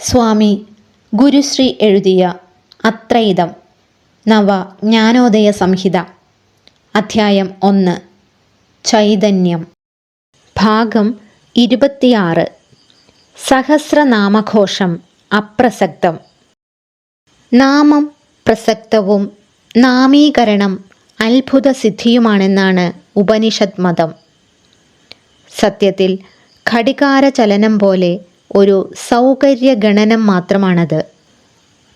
സ്വാമി ഗുരുശ്രീ എഴുതിയ അത്രയിതം. നവ ജ്ഞാനോദയ സംഹിത. അധ്യായം ഒന്ന്. ചൈതന്യം. ഭാഗം ഇരുപത്തിയാറ്. സഹസ്രനാമഘോഷം അപ്രസക്തം. നാമം പ്രസക്തവും നാമീകരണം അത്ഭുത സിദ്ധിയുമാണെന്നാണ് ഉപനിഷത് മതം സത്യത്തിൽ ഘടികാര ചലനം പോലെ ഒരു സൗകര്യ ഗണനം മാത്രമാണത്.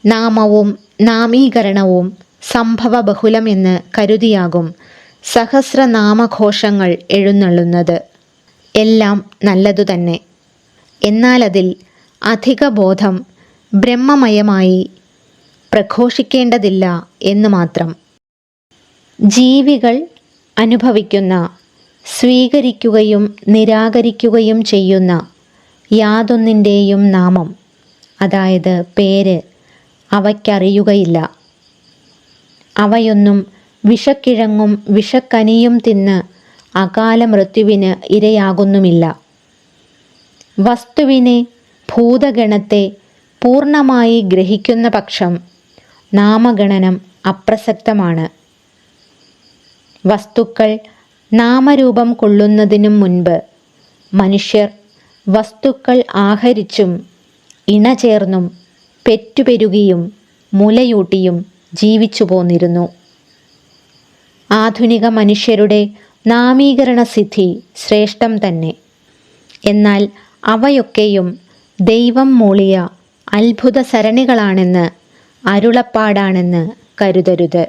നാമവും നാമീകരണവും സംഭവ ബഹുലമെന്ന് കരുതിയാകും സഹസ്രനാമഘോഷങ്ങൾ എഴുന്നള്ളുന്നത്. എല്ലാം നല്ലതു തന്നെ എന്നാലതിൽ അധിക ബോധം ബ്രഹ്മമയമായി പ്രഘോഷിക്കേണ്ടതില്ല എന്ന് മാത്രം. ജീവികൾ അനുഭവിക്കുന്ന സ്വീകരിക്കുകയും നിരാകരിക്കുകയും ചെയ്യുന്ന യാതൊന്നിന്റെയും നാമം അതായത് പേര് അവയ്ക്കറിയുകയില്ല. അവയൊന്നും വിഷക്കിഴങ്ങും വിഷക്കനിയും തിന്ന് അകാല മൃത്യുവിന് ഇരയാകുന്നുമില്ല. വസ്തുവിനെ ഭൂതഗണത്തെ പൂർണമായി ഗ്രഹിക്കുന്ന പക്ഷം നാമഗണനം അപ്രസക്തമാണ്. വസ്തുക്കൾ നാമരൂപം കൊള്ളുന്നതിനും മുൻപ് മനുഷ്യർ വസ്തുക്കൾ ആഹരിച്ചും ഇണചേർന്നും പെറ്റുപെരുകിയും മുലയൂട്ടിയും ജീവിച്ചു പോന്നിരുന്നു. ആധുനിക മനുഷ്യരുടെ നാമീകരണ സിദ്ധി ശ്രേഷ്ഠം തന്നെ. എന്നാൽ അവയൊക്കെയും ദൈവം മൂളിയ അത്ഭുത സരണികളാണെന്ന് അരുളപ്പാടാണെന്ന് കരുതരുത്.